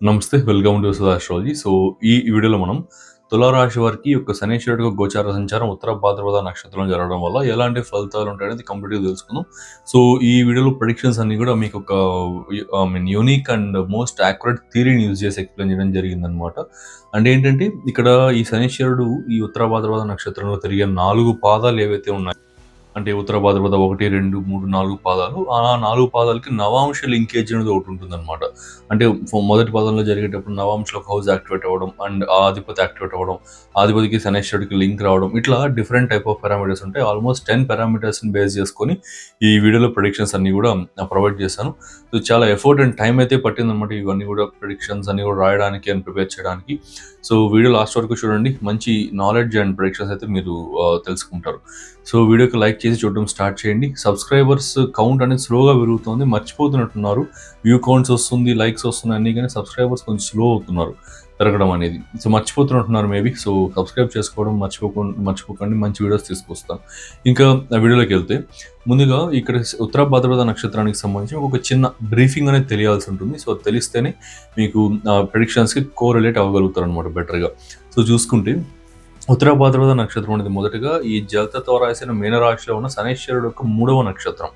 నమస్తే welcome to astrology so ఈ వీడియోలో మనం తులారాశి వారికి యొక్క శనేశ్వరుడు గోచార సంచారం ఉత్తర భాద్రపద నక్షత్రం జరగడం వల్ల ఎలాంటి ఫలితాలు ఉంటాయనేది కంప్లీట్గా తెలుసుకుందాం. సో ఈ వీడియోలో ప్రొడిక్షన్స్ అన్ని కూడా మీకు ఒక I mean unique and most accurate థీరీని use చేసి ఎక్స్ప్లెయిన్ చేయడం జరిగిందనమాట అంటే ఏంటంటే ఇక్కడ ఈ శనేశ్వరుడు ఈ ఉత్తర భాద్రపద నక్షత్రంలో తిరిగే నాలుగు పాదాలు ఏవైతే ఉన్నాయి అంటే ఉత్తర భాద్రపద ఒకటి రెండు మూడు నాలుగు పాదాలు. ఆ నాలుగు పాదాలకి నవాంశ లింకేజ్ అనేది ఒకటి ఉంటుంది అనమాట అంటే మొదటి పాదంలో జరిగేటప్పుడు నవాంశలో హౌస్ యాక్టివేట్ అవ్వడం అండ్ ఆధిపతి యాక్టివేట్ అవ్వడం ఆధిపతికి శనేశ్వరుడికి లింక్ రావడం ఇట్లా డిఫరెంట్ టైప్ ఆఫ్ పారామీటర్స్ ఉంటాయి. ఆల్మోస్ట్ టెన్ పారామీటర్స్ని బేస్ చేసుకొని ఈ వీడియోలో ప్రొడిక్షన్స్ అన్ని కూడా ప్రొవైడ్ చేశాను. సో చాలా ఎఫర్ట్ అండ్ టైం అయితే పట్టిందనమాట ఇవన్నీ కూడా ప్రొడిక్షన్స్ అన్ని కూడా రాయడానికి అండ్ ప్రిపేర్ చేయడానికి. సో వీడియో లాస్ట్ వరకు చూడండి. మంచి నాలెడ్జ్ అండ్ ప్రిడిక్షన్స్ అయితే మీరు తెలుసుకుంటారు. సో వీడియోకి లైక్ చేసి చూడడం స్టార్ట్ చేయండి. సబ్స్క్రైబర్స్ కౌంట్ అనేది స్లోగా పెరుగుతుంది. మర్చిపోతున్నట్టున్నారు. వ్యూ కౌంట్స్ వస్తుంది లైక్స్ వస్తున్నాయి అన్ని కానీ సబ్స్క్రైబర్స్ కొంచెం స్లో అవుతున్నారు. పెరగడం అనేది. సో మర్చిపోతున్నట్టున్నారు మేబీ. సో సబ్స్క్రైబ్ చేసుకోవడం మర్చిపోకుండా మర్చిపోకండి. మంచి వీడియోస్ తీసుకొస్తాను. ఇంకా ఆ వీడియోలోకి వెళ్తే ముందుగా ఇక్కడ ఉత్తర భద్రపద నక్షత్రానికి సంబంధించి ఒక చిన్న బ్రీఫింగ్ అనేది తెలియాల్సి ఉంటుంది. సో తెలిస్తేనే మీకు ప్రిడిక్షన్స్కి కోరిలేట్ అవ్వగలుగుతారు అనమాట బెటర్గా. సో చూసుకుంటే ఉత్తర భాద్రపద నక్షత్రం అనేది మొదటగా ఈ జలతత్వ రాసిన మీనరాశిలో ఉన్న శనేశ్వరుడు యొక్క మూడవ నక్షత్రం.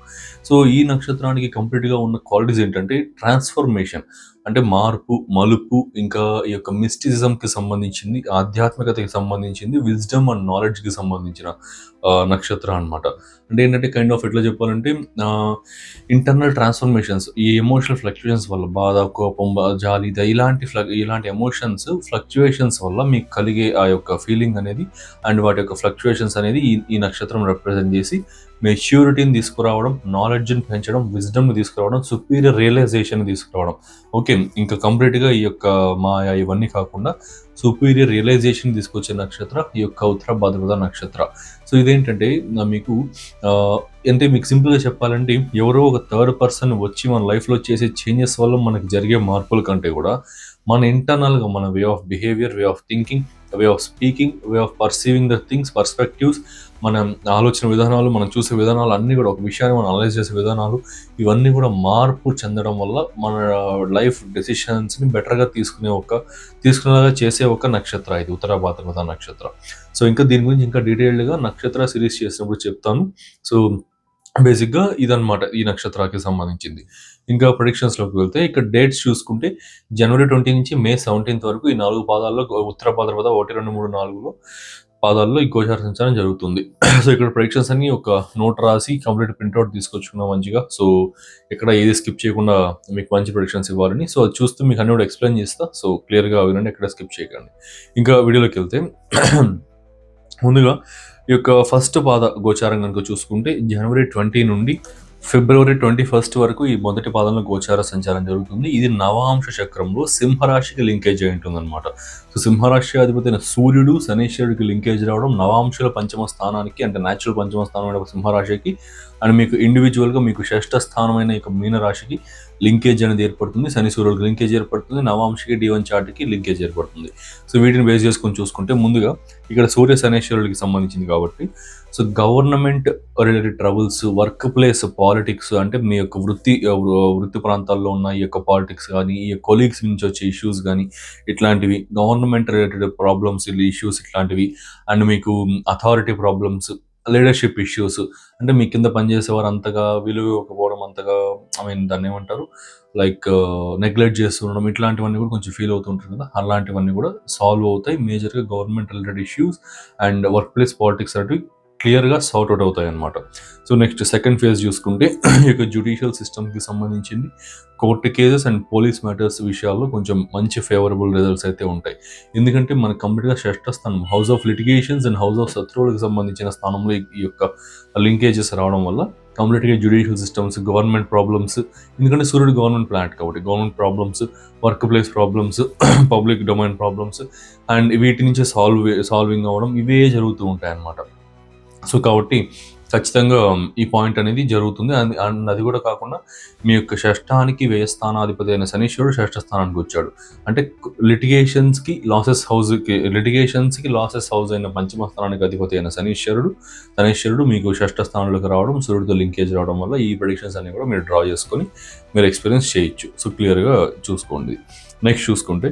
సో ఈ నక్షత్రానికి కంప్లీట్గా ఉన్న క్వాలిటీస్ ఏంటంటే ట్రాన్స్ఫర్మేషన్ అంటే మార్పు మలుపు ఇంకా ఈ యొక్క మిస్టిసిజంకి సంబంధించింది ఆధ్యాత్మికతకి సంబంధించింది విజ్డమ్ అండ్ నాలెడ్జ్కి సంబంధించిన నక్షత్రం అన్నమాట. అంటే ఏంటంటే కైండ్ ఆఫ్ ఎట్లా చెప్పాలంటే ఇంటర్నల్ ట్రాన్స్ఫర్మేషన్స్ ఈ ఎమోషనల్ ఫ్లక్చుయేషన్స్ వల్ల బాధ కోపం జాలి ఇలాంటి ఫ్ల ఇలాంటి ఎమోషన్స్ ఫ్లక్చుయేషన్స్ వల్ల మీకు కలిగే ఆ యొక్క ఫీలింగ్ అనేది అండ్ వాటి యొక్క ఫ్లక్చుయేషన్స్ అనేది ఈ ఈ నక్షత్రం రిప్రజెంట్ చేసి మెచ్యూరిటీని తీసుకురావడం నాలెడ్జ్ని పెంచడం విజ్డమ్ని తీసుకురావడం సుపీరియర్ రియలైజేషన్ తీసుకురావడం. ఓకే? ఇంకా కంప్లీట్గా ఈ యొక్క మాయా ఇవన్నీ కాకుండా సుపీరియర్ రియలైజేషన్ తీసుకొచ్చే నక్షత్ర ఈ యొక్క ఉత్తర భాద్రపద నక్షత్ర. సో ఇదేంటంటే మీకు అంటే మీకు సింపుల్గా చెప్పాలంటే ఎవరో ఒక థర్డ్ పర్సన్ వచ్చి మన లైఫ్లో చేసే చేంజెస్ వల్ల మనకి జరిగే మార్పుల కంటే కూడా మన ఇంటర్నల్గా మన way of behaviour way of thinking way of speaking way of perceiving the things perspectives మన ఆలోచన విధానాలు మనం చూసే విధానాలు అన్నీ కూడా ఒక విషయాన్ని మనం అనలైజ్ చేసే విధానాలు ఇవన్నీ కూడా మార్పు చెందడం వల్ల మన లైఫ్ డెసిషన్స్ని బెటర్గా తీసుకునే ఒక తీసుకునేలాగా చేసే ఒక నక్షత్ర ఇది ఉత్తర భాద్రపద నక్షత్రం. సో ఇంకా దీని గురించి ఇంకా డీటెయిల్డ్గా నక్షత్ర సిరీస్ చేసినప్పుడు చెప్తాను. సో బేసిక్గా ఇదన్నమాట ఈ నక్షత్రానికి సంబంధించింది. ఇంకా ప్రొడిక్షన్స్లోకి వెళ్తే ఇక్కడ డేట్స్ చూసుకుంటే జనవరి ట్వంటీ నుంచి మే సెవెంటీన్త్ వరకు ఈ నాలుగు పాదాల్లో ఉత్తర భాద్రపద ఒకటి రెండు మూడు నాలుగులో పాదాల్లో ఈ గోచార సంచారం జరుగుతుంది. సో ఇక్కడ ప్రొడిక్షన్స్ అన్ని ఒక నోట్ రాసి కంప్లీట్ ప్రింట్అవుట్ తీసుకొచ్చుకున్నాం మంచిగా. సో ఇక్కడ ఏది స్కిప్ చేయకుండా మీకు మంచి ప్రొడిక్షన్స్ ఇవ్వాలని. సో అది చూస్తూ మీకు అన్ని కూడా ఎక్స్ప్లెయిన్ చేస్తా. సో క్లియర్గా వినండి ఎక్కడ స్కిప్ చేయకండి. ఇంకా వీడియోలోకి వెళ్తే ముందుగా ఈ యొక్క ఫస్ట్ పాద గోచారం కనుక చూసుకుంటే జనవరి ట్వంటీ నుండి ఫిబ్రవరి ట్వంటీ ఫస్ట్ వరకు ఈ మొదటి పాదంలో గోచార సంచారం జరుగుతుంది. ఇది నవాంశ చక్రంలో సింహరాశికి లింకేజ్ అయి ఉంటుందన్నమాట. సో సింహరాశి అధిపతి సూర్యుడు శనీశ్వరుడికి లింకేజ్ రావడం నవాంశుల పంచమ స్థానానికి అంటే న్యాచురల్ పంచమ స్థానమైన సింహరాశికి అండ్ మీకు ఇండివిజువల్గా మీకు షష్ఠ స్థానమైన ఇక మీనరాశికి లింకేజ్ అనేది ఏర్పడుతుంది. శని సూర్యుడికి లింకేజ్ ఏర్పడుతుంది. నవాంశకి డి వన్ చార్ట్కి లింకేజ్ ఏర్పడుతుంది. సో వీటిని బేస్ చేసుకొని చూసుకుంటే ముందుగా ఇక్కడ సూర్య శనేశ్వరుడికి సంబంధించింది కాబట్టి. So government related troubles work place politics అంటే మీ యొక్క వృత్తి వృత్తి ప్రాంతాల్లో ఉన్న ఈ యొక్క పాలిటిక్స్ కానీ ఈ కొలీగ్స్ నుంచి వచ్చే ఇష్యూస్ కానీ ఇట్లాంటివి గవర్నమెంట్ రిలేటెడ్ ప్రాబ్లమ్స్ ఇష్యూస్ ఇట్లాంటివి. అండ్ మీకు అథారిటీ ప్రాబ్లమ్స్ లీడర్షిప్ ఇష్యూస్ అంటే మీ కింద పనిచేసేవారు అంతగా విలువ ఇవ్వకపోవడం అంతగా ఐ మీన్ దాన్ని ఏమంటారు? లైక్ నెగ్లెక్ట్ uh, చేస్తుండడం ఇట్లాంటివన్నీ కూడా కొంచెం ఫీల్ అవుతుంటుంది కదా. అలాంటివన్నీ కూడా సాల్వ్ అవుతాయి. మేజర్గా government related issues and work place politics అనేవి క్లియర్గా సార్ట్ అవుట్ అవుతాయి అనమాట సో నెక్స్ట్ సెకండ్ ఫేజ్ చూసుకుంటే ఈ యొక్క జ్యుడిషియల్ సిస్టమ్కి సంబంధించింది court cases and police matters విషయాల్లో కొంచెం మంచి ఫేవరబుల్ రిజల్ట్స్ అయితే ఉంటాయి. ఎందుకంటే మన కంప్లీట్గా షష్ట స్థానం house of litigations and house of శత్రువులకు సంబంధించిన స్థానంలో ఈ- ఈ యొక్క లింకేజెస్ రావడం వల్ల కంప్లీట్గా జ్యుడిషియల్ సిస్టమ్స్ గవర్నమెంట్ ప్రాబ్లమ్స్ ఎందుకంటే సూర్యుడు గవర్నమెంట్ ప్లాంట్ కాబట్టి government problems work place problems public domain problems and వీటి నుంచి సాల్వ్ సాల్వింగ్ అవ్వడం ఇవే జరుగుతూ ఉంటాయి అన్నమాట సో కాబట్టి ఖచ్చితంగా ఈ పాయింట్ అనేది జరుగుతుంది. అండ్ అండ్ అది కూడా కాకుండా మీ యొక్క షష్టానికి వ్యయ స్థానాధిపతి అయిన శనీశ్వరుడు షష్ఠ స్థానానికి వచ్చాడు. అంటే లిటిగేషన్స్కి లాసెస్ హౌస్కి లిటిగేషన్స్కి లాసెస్ హౌస్ అయిన పంచమ స్థానానికి అధిపతి అయిన శనీశ్వరుడు శనీశ్వరుడు మీకు షష్ఠ స్థానంలోకి రావడం సూర్యుడితో లింకేజ్ రావడం వల్ల ఈ ప్రెడిక్షన్స్ అన్ని కూడా మీరు డ్రా చేసుకొని మీరు ఎక్స్పీరియన్స్ చేయొచ్చు. సో క్లియర్గా చూసుకోండి. నెక్స్ట్ చూసుకుంటే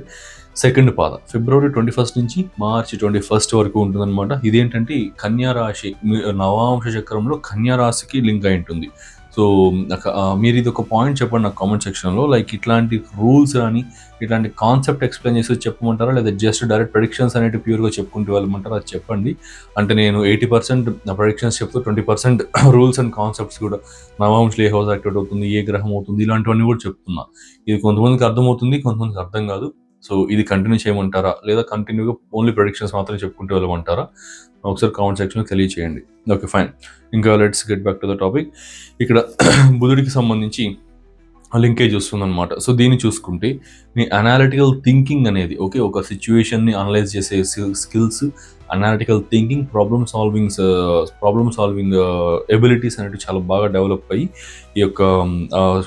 సెకండ్ పాద. ఫిబ్రవరి ట్వంటీ ఫస్ట్ నుంచి మార్చి ట్వంటీ ఫస్ట్ వరకు ఉంటుందన్నమాట. ఇదేంటంటే ఈ కన్యా రాశి నవాంశ చక్రంలో కన్యా రాశికి లింక్ అయి ఉంటుంది. సో నాకు, మీరు ఇది ఒక పాయింట్ చెప్పండి నాకు కామెంట్ సెక్షన్లో. లైక్ ఇట్లాంటి రూల్స్ కానీ ఇట్లాంటి కాన్సెప్ట్ ఎక్స్ప్లెయిన్ చేసి చెప్పమంటారా? లేదా జస్ట్ డైరెక్ట్ ప్రొడిక్షన్స్ అనేవి ప్యూర్గా చెప్పుకుంటూ వెళ్ళమంటారా? అది చెప్పండి. అంటే నేను ఎయిటీ పర్సెంట్ ప్రొడిక్షన్స్ చెప్తూ twenty percent rules and concepts కూడా నవాంశలో ఏ హౌస్ యాక్టివేట్ అవుతుంది ఏ గ్రహం అవుతుంది ఇలాంటివన్నీ కూడా చెప్తున్నా. ఇది కొంతమందికి అర్థమవుతుంది కొంతమందికి అర్థం కాదు. సో ఇది కంటిన్యూ చేయమంటారా? లేదా కంటిన్యూగా ఓన్లీ ప్రొడిక్షన్స్ మాత్రమే చెప్పుకుంటూ వెళ్ళమంటారా? ఒకసారి కామెంట్ సెక్షన్లో తెలియచేయండి. ఓకే ఫైన్ ఇంకా let's get back to the topic ఇక్కడ బుధుడికి సంబంధించి లింకేజ్ వస్తుందన్నమాట. సో దీన్ని చూసుకుంటే మీ అనాలిటికల్ థింకింగ్ అనేది ఓకే ఒక సిచ్యువేషన్ని అనలైజ్ చేసే skills analytical thinking problem solving problem solving abilities అనేవి చాలా బాగా డెవలప్ అయ్యి ఈ యొక్క um, uh,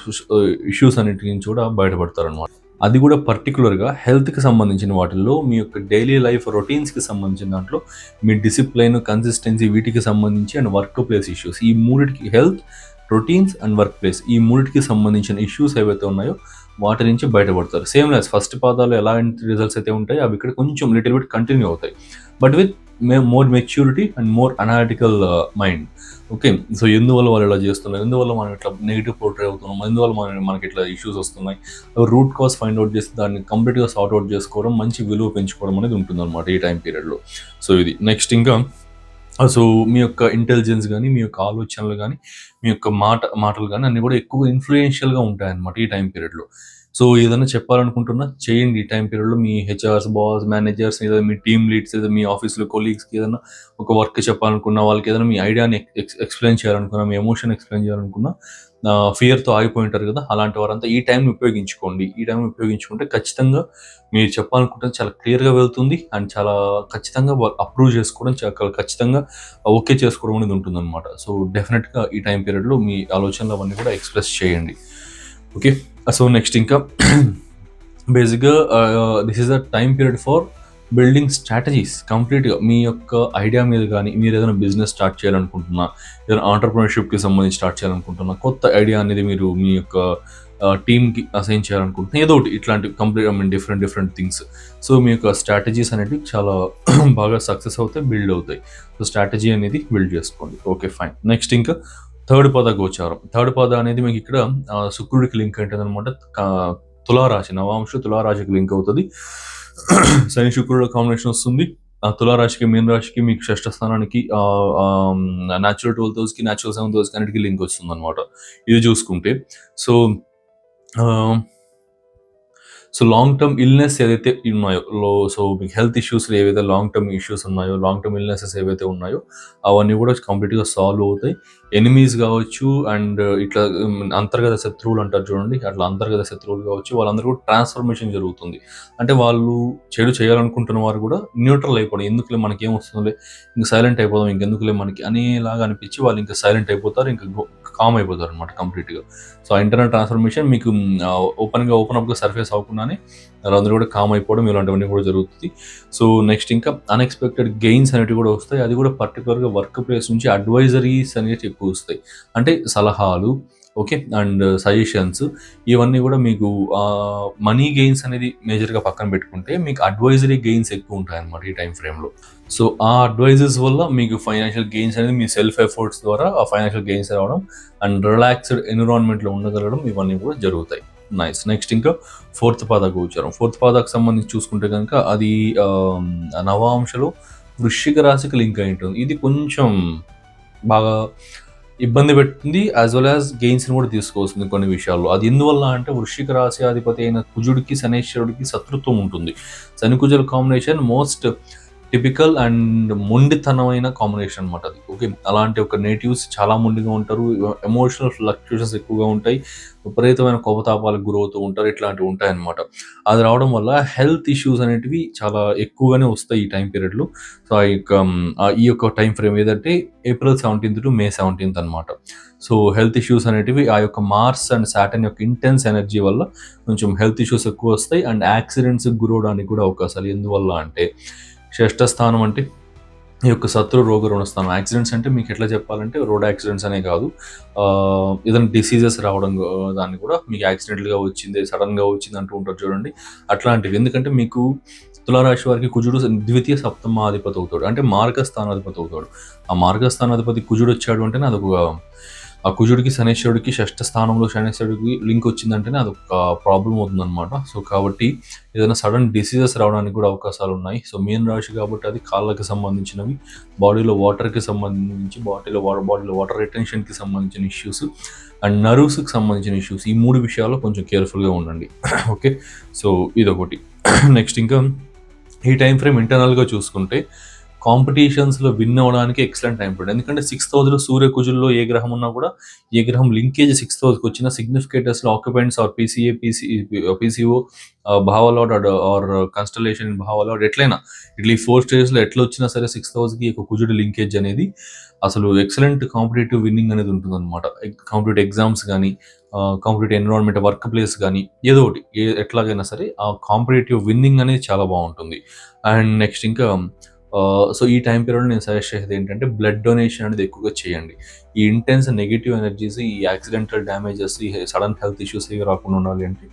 ఇష్యూస్ అన్నిటి నుంచి కూడా బయటపడతారనమాట అది కూడా పర్టికులర్గా హెల్త్కి సంబంధించిన వాటిల్లో మీ యొక్క డైలీ లైఫ్ రొటీన్స్కి సంబంధించిన దాంట్లో మీ డిసిప్లైన్ కన్సిస్టెన్సీ వీటికి సంబంధించి అండ్ వర్క్ ప్లేస్ ఇష్యూస్ ఈ మూడిటికి health routines and work place ఈ మూడిటికి సంబంధించిన ఇష్యూస్ ఏవైతే ఉన్నాయో వాటి నుంచి బయటపడతారు. సేమ్ లెస్ ఫస్ట్ పాదాలు ఎలాంటి రిజల్ట్స్ అయితే ఉంటాయో అవి ఇక్కడ కొంచెం లిటిల్ బిట్ కంటిన్యూ అవుతాయి. But with more maturity and more analytical mind okay so ఎందువల్ల వాళ్ళు ఇలా చేస్తున్నారు? ఎందువల్ల మనం ఇట్లా నెగిటివ్ పోర్ట్రే అవుతున్నాం? ఎందువల్ల మన మనకి ఇట్లా ఇష్యూస్ వస్తున్నాయి? రూట్ కాజ్ ఫైండ్ అవుట్ చేసి దాన్ని కంప్లీట్గా సార్ట్ అవుట్ చేసుకోవడం మంచి విలువ పెంచుకోవడం అనేది ఉంటుందన్నమాట ఈ టైం పీరియడ్లో సో ఇది. నెక్స్ట్ ఇంకా సో మీ యొక్క ఇంటెలిజెన్స్ కానీ మీ యొక్క ఆలోచనలు కానీ మీ యొక్క మాట మాటలు కానీ అన్నీ కూడా ఎక్కువ ఇన్ఫ్లుయెన్షియల్గా ఉంటాయన్నమాట ఈ టైం పీరియడ్లో సో ఏదైనా చెప్పాలనుకుంటున్నా చేయండి. ఈ టైం పీరియడ్లో మీ హెచ్ఆర్స్ బాస్ మేనేజర్స్ లేదా మీ టీమ్ లీడ్స్ లేదా మీ ఆఫీస్లో కొలీగ్స్కి ఏదైనా ఒక వర్క్ చెప్పాలనుకున్నా వాళ్ళకి ఏదైనా మీ ఐడియాని ఎక్స్ప్లెయిన్ చేయాలనుకున్నా మీ ఎమోషన్ ఎక్స్ప్లెయిన్ చేయాలనుకున్నా ఫియర్తో ఆగిపోయి ఉంటారు కదా అలాంటి వారంతా ఈ టైంని ఉపయోగించుకోండి. ఈ టైంని ఉపయోగించుకుంటే ఖచ్చితంగా మీరు చెప్పాలనుకుంటే చాలా క్లియర్గా వెళ్తుంది అండ్ చాలా ఖచ్చితంగా అప్రూవ్ చేసుకోవడం చాలా ఖచ్చితంగా ఓకే చేసుకోవడం అనేది ఉంటుందన్నమాట. సో డెఫినెట్గా ఈ టైం పీరియడ్లో మీ ఆలోచనలు అవన్నీ కూడా ఎక్స్ప్రెస్ చేయండి. ఓకే సో నెక్స్ట్ ఇంకా బేసిక్గా this is the time period for building strategies కంప్లీట్గా మీ యొక్క ఐడియా మీద కానీ మీరు ఏదైనా బిజినెస్ స్టార్ట్ చేయాలనుకుంటున్నా ఏదైనా ఆంటర్ప్రినర్షిప్కి సంబంధించి స్టార్ట్ చేయాలనుకుంటున్నా కొత్త ఐడియా అనేది మీరు మీ యొక్క టీమ్కి అసైన్ చేయాలనుకుంటున్నా ఏదో ఒకటి ఇట్లాంటి complete I mean different different things so మీ యొక్క స్ట్రాటజీస్ అనేవి చాలా బాగా సక్సెస్ అవుతాయి బిల్డ్ అవుతాయి. సో స్ట్రాటజీ అనేది బిల్డ్ చేసుకోండి. ఓకే ఫైన్ నెక్స్ట్ ఇంకా థర్డ్ పద గోచారం థర్డ్ పద అనేది మీకు ఇక్కడ శుక్రుడికి లింక్ ఉంటుంది అనమాట తులారాశి నవాంశ తులారాశికి లింక్ అవుతుంది. శని శుక్రుడు కాంబినేషన్ వస్తుంది. ఆ తులారాశికి మీన రాశికి మీకు షష్ఠ స్థానానికి న్యాచురల్ ట్వెల్త్ హౌస్కి న్యాచురల్ సెవెంత్ హౌస్కి అన్నిటికీ లింక్ వస్తుంది అనమాట ఇది చూసుకుంటే so so long term illness ఏదైతే ఉన్నాయో లో సో మీకు హెల్త్ ఇష్యూస్ ఏవైతే లాంగ్ టర్మ్ ఇష్యూస్ ఉన్నాయో లాంగ్ టర్మ్ ఇల్నెసెస్ ఏవైతే ఉన్నాయో అవన్నీ కూడా కంప్లీట్గా సాల్వ్ అవుతాయి. ఎనిమీస్ కావచ్చు అండ్ uh, ఇట్లా um, అంతర్గత శత్రువులు అంటారు చూడండి అట్లా అంతర్గత శత్రువులు కావచ్చు వాళ్ళందరూ కూడా ట్రాన్స్ఫర్మేషన్ జరుగుతుంది. అంటే వాళ్ళు చెడు చేయాలనుకుంటున్న వారు కూడా న్యూట్రల్ అయిపోవడం ఎందుకులే మనకి ఏం వస్తుందిలే ఇంకా సైలెంట్ అయిపోదాం ఇంకెందుకులే మనకి అనేలాగా అనిపించి వాళ్ళు ఇంకా సైలెంట్ అయిపోతారు ఇంకా కామ్ అయిపోతారు అనమాట కంప్లీట్గా. సో ఇంటర్నల్ ట్రాన్స్ఫర్మేషన్ మీకు ఓపెన్గా ఓపెన్ అప్గా సర్ఫేస్ అవ్వకుండానే వాళ్ళందరూ కూడా కామ్ అయిపోవడం ఇలాంటివన్నీ కూడా జరుగుతుంది. సో నెక్స్ట్ ఇంకా అన్ఎక్స్పెక్టెడ్ గెయిన్స్ అనేవి కూడా వస్తాయి. అది కూడా పర్టికులర్గా వర్క్ ప్లేస్ నుంచి అడ్వైజరీస్ అనేవి ఎక్కువ వస్తాయి. అంటే సలహాలు ఓకే? అండ్ సజెషన్స్ ఇవన్నీ కూడా మీకు మనీ గెయిన్స్ అనేది మేజర్గా పక్కన పెట్టుకుంటే మీకు అడ్వైజరీ గెయిన్స్ ఎక్కువ ఉంటాయి అన్నమాట ఈ టైం ఫ్రేమ్లో సో ఆ అడ్వైజెస్ వల్ల మీకు ఫైనాన్షియల్ గెయిన్స్ అనేది మీ సెల్ఫ్ ఎఫర్ట్స్ ద్వారా ఆ ఫైనాన్షియల్ గెయిన్స్ రావడం అండ్ రిలాక్స్డ్ ఎన్విరాన్మెంట్లో ఉండగలగడం ఇవన్నీ కూడా జరుగుతాయి. నైస్ నెక్స్ట్ ఇంకా ఫోర్త్ పాద గోచారం ఫోర్త్ పాదకు సంబంధించి చూసుకుంటే కనుక అది నవాంశలో వృశ్చిక రాశికి లింక్ అయి ఉంటుంది. ఇది కొంచెం బాగా ఇబ్బంది పెడుతుంది యాజ్ వెల్ యాజ్ గెయిన్స్ని కూడా తీసుకొస్తుంది కొన్ని విషయాల్లో. అది ఎందువల్ల అంటే వృషిక రాశి అధిపతి అయిన కుజుడికి శనేశ్వరుడికి శత్రుత్వం ఉంటుంది. శని కుజుల కాంబినేషన్ మోస్ట్ టిపికల్ అండ్ మొండితనమైన కాంబినేషన్ అనమాట అది. ఓకే అలాంటి ఒక నేటివ్స్ చాలా మొండిగా ఉంటారు. ఎమోషనల్ ఫ్లక్చుయేషన్స్ ఎక్కువగా ఉంటాయి. విపరీతమైన కోపతాపాలకు గురవుతూ ఉంటారు. ఇట్లాంటివి ఉంటాయన్నమాట. అది రావడం వల్ల హెల్త్ ఇష్యూస్ అనేటివి చాలా ఎక్కువగానే వస్తాయి ఈ టైం పీరియడ్లో సో ఆ యొక్క ఈ యొక్క టైం ఫ్రేమ్ ఏదంటే April seventeenth to May seventeenth అనమాట సో హెల్త్ ఇష్యూస్ అనేటివి ఆ యొక్క మార్స్ అండ్ సాటన్ యొక్క ఇంటెన్స్ ఎనర్జీ వల్ల కొంచెం హెల్త్ ఇష్యూస్ ఎక్కువ వస్తాయి. అండ్ యాక్సిడెంట్స్ గురవడానికి కూడా అవకాశాలు. ఎందువల్ల అంటే షష్ఠ స్థానం అంటే ఈ యొక్క శత్రు రోగ రుణస్థానం. యాక్సిడెంట్స్ అంటే మీకు ఎట్లా చెప్పాలంటే రోడ్ యాక్సిడెంట్స్ అనే కాదు. ఏదైనా డిసీజెస్ రావడం దాన్ని కూడా మీకు యాక్సిడెంట్గా వచ్చింది సడన్గా వచ్చింది అంటూ ఉంటారు చూడండి. అట్లాంటివి. ఎందుకంటే మీకు తులారాశి వారికి కుజుడు ద్వితీయ సప్తమాధిపతి అవుతాడు. అంటే మార్గస్థానాధిపతి అవుతాడు. ఆ మార్గస్థానాధిపతి కుజుడు వచ్చాడు అంటే అదొక ఆ కుజుడికి శనేశ్వరుడికి షష్ఠ స్థానంలో శనేశ్వరుడికి లింక్ వచ్చిందంటేనే అదొక ప్రాబ్లం అవుతుంది అనమాట సో కాబట్టి ఏదైనా సడన్ డిసీజెస్ రావడానికి కూడా అవకాశాలు ఉన్నాయి. సో మెయిన్ రాశి కాబట్టి అది కాళ్ళకి సంబంధించినవి బాడీలో వాటర్కి సంబంధించి బాడీలో వాటర్ బాడీలో వాటర్ రిటెన్షన్కి సంబంధించిన ఇష్యూస్ అండ్ నర్వ్స్కి సంబంధించిన ఇష్యూస్. ఈ మూడు విషయాల్లో కొంచెం కేర్ఫుల్గా ఉండండి. ఓకే? సో ఇదొకటి. నెక్స్ట్ ఇంకా ఈ టైం ఫ్రేమ్ ఇంటర్నల్గా చూసుకుంటే కాంపిటీషన్స్లో విన్ అవ్వడానికి ఎక్సలెంట్ టైం పడింది. ఎందుకంటే సిక్స్త్ హౌస్లో సూర్య కుజుల్లో ఏ గ్రహం ఉన్నా కూడా ఏ గ్రహం లింకేజ్ సిక్స్త్ హౌస్కి వచ్చిన సిగ్నిఫికేటర్స్లో occupants or PCA PC PCO భావలాడ్ or constellation in భావలాడ్ ఎట్లయినా ఇట్లా ఈ ఫోర్ స్టేజ్లో ఎట్లా వచ్చినా సరే సిక్స్త్ హౌస్కి ఒక కుజుడు లింకేజ్ అనేది అసలు ఎక్సలెంట్ కాంపిటేటివ్ విన్నింగ్ అనేది ఉంటుంది అనమాట కాంపిటేటివ్ ఎగ్జామ్స్ కానీ కాంపిటేటివ్ ఎన్విరాన్మెంట్ వర్క్ ప్లేస్ కానీ ఏదో ఒకటి ఎట్లాగైనా సరే ఆ కాంపిటేటివ్ విన్నింగ్ అనేది చాలా బాగుంటుంది. అండ్ నెక్స్ట్ ఇంకా సో ఈ టైం పీరియడ్ నేను సజెస్ట్ చేసేది ఏంటంటే బ్లడ్ డొనేషన్ అనేది ఎక్కువగా చేయండి. ఈ ఇంటెన్స్ నెగిటివ్ ఎనర్జీస్ ఈ యాక్సిడెంటల్ డ్యామేజెస్ ఈ సడన్ హెల్త్ ఇష్యూస్ ఇవి రాకుండా ఉండాలి అంటే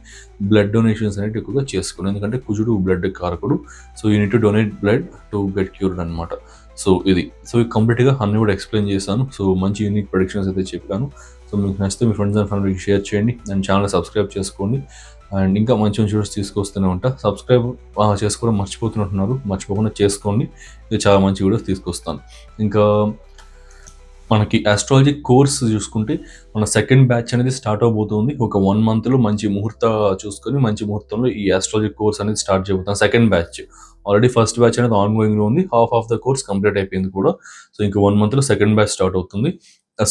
బ్లడ్ డొనేషన్స్ అనేది ఎక్కువగా చేసుకోండి. ఎందుకంటే కుజుడు బ్లడ్ కారకుడు so you need to donate blood to get cured అనమాట సో ఇది. సో కంప్లీట్గా అన్ని కూడా ఎక్స్ప్లెయిన్ చేశాను. సో మంచి యూనిక్ ప్రొడిక్షన్స్ అయితే చెప్పాను. సో మీకు నచ్చితే మీ ఫ్రెండ్స్ అండ్ ఫ్యామిలీకి షేర్ చేయండి. అండ్ ఛానల్ సబ్స్క్రైబ్ చేసుకోండి. అండ్ ఇంకా మంచి మంచి వీడియోస్ తీసుకొస్తూనే ఉంటా. సబ్స్క్రైబ్ చేసుకోవడం మర్చిపోతున్నట్టున్నారు. మర్చిపోకుండా చేసుకోండి. ఇది చాలా మంచి వీడియోస్ తీసుకొస్తాను. ఇంకా మనకి ఆస్ట్రాలజీ కోర్స్ చూసుకుంటే మన సెకండ్ బ్యాచ్ అనేది స్టార్ట్ అవబోతుంది. ఒక వన్ మంత్లో మంచి ముహూర్త చూసుకొని మంచి ముహూర్తంలో ఈ ఆస్ట్రాలజీ కోర్స్ అనేది start చేయబోతాను second batch already first batch అనేది ఆన్ గోయింగ్లో ఉంది. Half of the course complete అయిపోయింది కూడా. సో ఇంకా వన్ మంత్లో సెకండ్ బ్యాచ్ స్టార్ట్ అవుతుంది.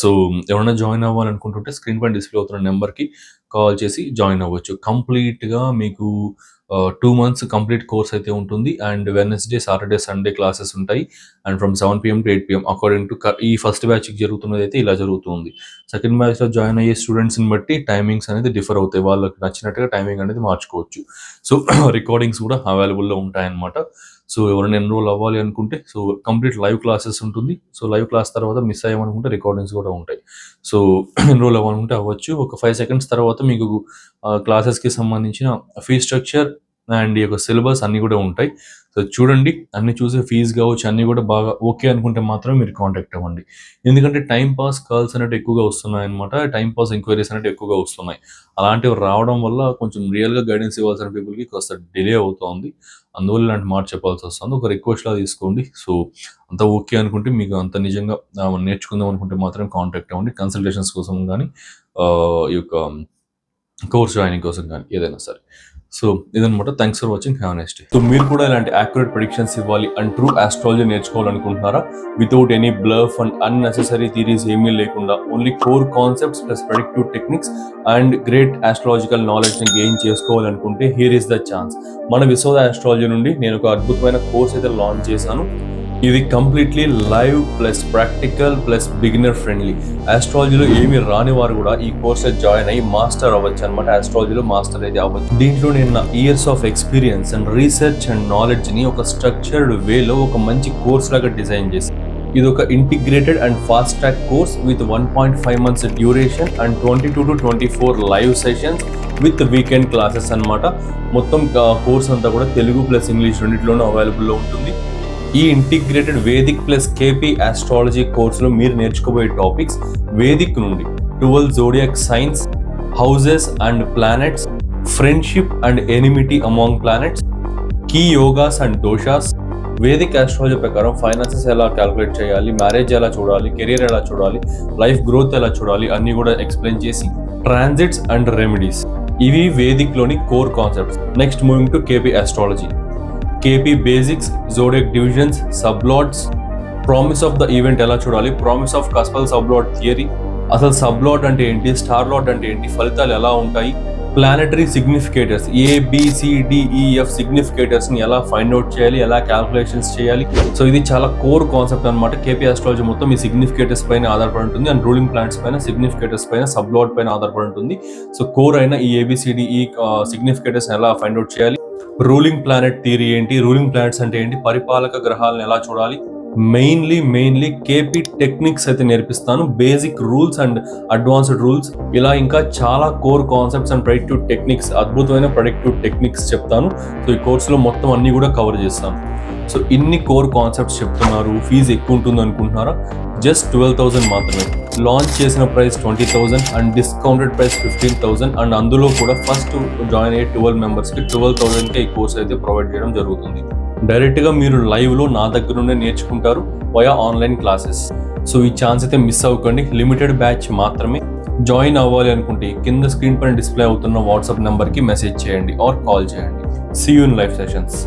సో ఎవరైనా జాయిన్ అవ్వాలనుకుంటుంటే స్క్రీన్ పైన డిస్ప్లే అవుతున్న నెంబర్కి కాల్ చేసి జాయిన్ అవ్వచ్చు. కంప్లీట్గా మీకు టూ మంత్స్ కంప్లీట్ కోర్స్ అయితే ఉంటుంది. And Wednesday Saturday Sunday classes ఉంటాయి. And from seven PM to eight PM according to ఈ ఫస్ట్ బ్యాచ్కి జరుగుతున్నది అయితే ఇలా జరుగుతుంది. సెకండ్ బ్యాచ్లో జాయిన్ అయ్యే స్టూడెంట్స్ని బట్టి టైమింగ్స్ అనేది డిఫర్ అవుతాయి. వాళ్ళకి నచ్చినట్టుగా టైమింగ్ అనేది మార్చుకోవచ్చు. సో రికార్డింగ్స్ కూడా అవైలబుల్లో ఉంటాయన్నమాట. సో ఎవరైనా ఎన్రోల్ అవ్వాలి అనుకుంటే సో కంప్లీట్ లైవ్ క్లాసెస్ ఉంటుంది. సో లైవ్ క్లాస్ తర్వాత మిస్ అయ్యామనుకుంటే రికార్డింగ్స్ కూడా ఉంటాయి. సో ఎన్రోల్ అవ్వాలనుకుంటే అవ్వచ్చు. ఒక ఫైవ్ సెకండ్స్ తర్వాత మీకు క్లాసెస్కి సంబంధించిన ఫీ స్ట్రక్చర్ అండ్ ఈ యొక్క సిలబస్ అన్నీ కూడా ఉంటాయి. సో చూడండి అన్ని చూసి ఫీజు కావచ్చు అన్నీ కూడా బాగా ఓకే అనుకుంటే మాత్రం మీరు కాంటాక్ట్ అవ్వండి. ఎందుకంటే టైం పాస్ కాల్స్ అనేవి ఎక్కువగా వస్తున్నాయి అనమాట టైం పాస్ ఎంక్వైరీస్ అనేవి ఎక్కువగా వస్తున్నాయి. అలాంటివి రావడం వల్ల కొంచెం రియల్గా గైడెన్స్ ఇవ్వాల్సిన పీపుల్కి కాస్త డిలే అవుతుంది. అందువల్ల ఇలాంటి మాట చెప్పాల్సి వస్తుంది. ఒక రిక్వెస్ట్లా తీసుకోండి. సో అంత ఓకే అనుకుంటే మీకు అంత నిజంగా నేర్చుకుందాం అనుకుంటే మాత్రం కాంటాక్ట్ అవ్వండి. కన్సల్టేషన్స్ కోసం కానీ ఈ యొక్క కోర్స్ జాయినింగ్ కోసం కానీ ఏదైనా సరే. సో ఇదనమాట thanks for watching have next so మీరు కూడా ఇలాంటి యాక్యురేట్ ప్రిడిక్షన్స్ ఇవ్వాలి and true astrology నేర్చుకోవాలనుకుంటున్నారా? Without any bluff and unnecessary theories ఏమీ లేకుండా only core concepts plus predictive techniques and great astrological నాలెడ్జ్ని గెయిన్ చేసుకోవాలనుకుంటే హియర్ ఇస్ ద ఛాన్స్ మన విశ్వద ఆస్ట్రాలజీ నుండి నేను ఒక అద్భుతమైన కోర్స్ అయితే లాంచ్ చేశాను. ఇది completely live plus practical plus beginner friendly ఆస్ట్రాలజీలో ఏమి రాని వారు కూడా ఈ కోర్స్ జాయిన్ అయ్యి మాస్టర్ అవ్వచ్చు అనమాట ఆస్ట్రాలజీలో మాస్టర్ అయితే అవ్వచ్చు. దీంట్లో నేను నా years of experience and research and నాలెడ్జ్ని ఒక స్ట్రక్చర్డ్ వేలో ఒక మంచి కోర్స్ లాగా డిజైన్ చేసి ఇది ఒక integrated and fast track course with one point five months duration and twenty two to twenty four live sessions with weekend classes అన్నమాట. మొత్తం కోర్స్ అంతా కూడా తెలుగు ప్లస్ ఇంగ్లీష్ రెండింటిలోనూ అవైలబుల్లో ఉంటుంది. ఈ integrated Vedic plus KP astrology కోర్సులో మీరు నేర్చుకోబోయే టాపిక్స్ వేదిక్ నుండి twelve zodiac signs houses and planets friendship and enmity among planets key yogas and doshas Vedic astrology ప్రకారం ఫైనాన్సెస్ ఎలా క్యాలిక్యులేట్ చేయాలి మ్యారేజ్ ఎలా చూడాలి కెరీర్ ఎలా చూడాలి లైఫ్ గ్రోత్ ఎలా చూడాలి అన్ని కూడా ఎక్స్ప్లెయిన్ చేసి ట్రాన్సిట్స్ అండ్ రెమెడీస్ ఇవి వేదిక్లోని core concepts next moving to KP astrology KP basics zodiac divisions sublords promise of the event ఎలా చూడాలి? Promise of cuspal sublord theory అసలు సబ్లాట్ అంటే ఏంటి? స్టార్ లాట్ అంటే ఏంటి? ఫలితాలు ఎలా ఉంటాయి? ప్లానటరీ సిగ్నిఫికేటర్స్ ఏబిసిడిఈఎఫ్ సిగ్నిఫికేటర్స్ని ఎలా ఫైండ్ అవుట్ చేయాలి? ఎలా క్యాల్కులేషన్స్ చేయాలి? సో ఇది చాలా కోర్ కాన్సెప్ట్ అనమాట కేపీ ఆస్ట్రాలజీ మొత్తం ఈ సిగ్నిఫికేటర్స్ పైన ఆధారపడి ఉంటుంది. అండ్ రూలింగ్ ప్లాంట్స్ పైన సిగ్నిఫికేటర్స్ పైన సబ్లాట్ పైన ఆధారపడి ఉంటుంది. సో కోర్ అయిన ఈ A B C D E significators e, uh, ఎలా ఫైండ్ అవుట్ చేయాలి? రూలింగ్ ప్లానెట్ థియరీ ఏంటి? రూలింగ్ ప్లానెట్స్ అంటే ఏంటి? పరిపాలక గ్రహాలను ఎలా చూడాలి? మెయిన్లీ మెయిన్లీ కేపీ టెక్నిక్స్ అయితే నేర్పిస్తాను. Basic rules and advanced rules. ఇలా ఇంకా చాలా core concepts and productive techniques అద్భుతమైన ప్రొడక్టివ్ టెక్నిక్స్ చెప్తాను. సో ఈ కోర్సులో మొత్తం అన్ని కూడా కవర్ చేస్తాను. సో ఇన్ని కోర్ కాన్సెప్ట్స్ చెప్తున్నారు ఫీజు ఎక్కువ ఉంటుంది అనుకుంటున్నారా? జస్ట్ ట్వెల్వ్ థౌసండ్ మాత్రమే. లాంచ్ చేసిన price twenty thousand and discounted price fifteen thousand and అందులో కూడా ఫస్ట్ జాయిన్ అయ్యే ట్వెల్వ్ మెంబర్స్కి ట్వెల్వ్ థౌసండ్కే ఈ కోర్స్ అయితే ప్రొవైడ్ చేయడం జరుగుతుంది. డైరెక్ట్గా మీరు లైవ్లో నా దగ్గర నుండే నేర్చుకుంటారు వయా ఆన్లైన్ క్లాసెస్ సో ఈ ఛాన్స్ అయితే మిస్ అవ్వకండి. లిమిటెడ్ బ్యాచ్ మాత్రమే. జాయిన్ అవ్వాలి అనుకుంటే కింద స్క్రీన్ పైన డిస్ప్లే అవుతున్న వాట్సాప్ నెంబర్కి మెసేజ్ చేయండి ఆర్ కాల్ చేయండి. See you in sessions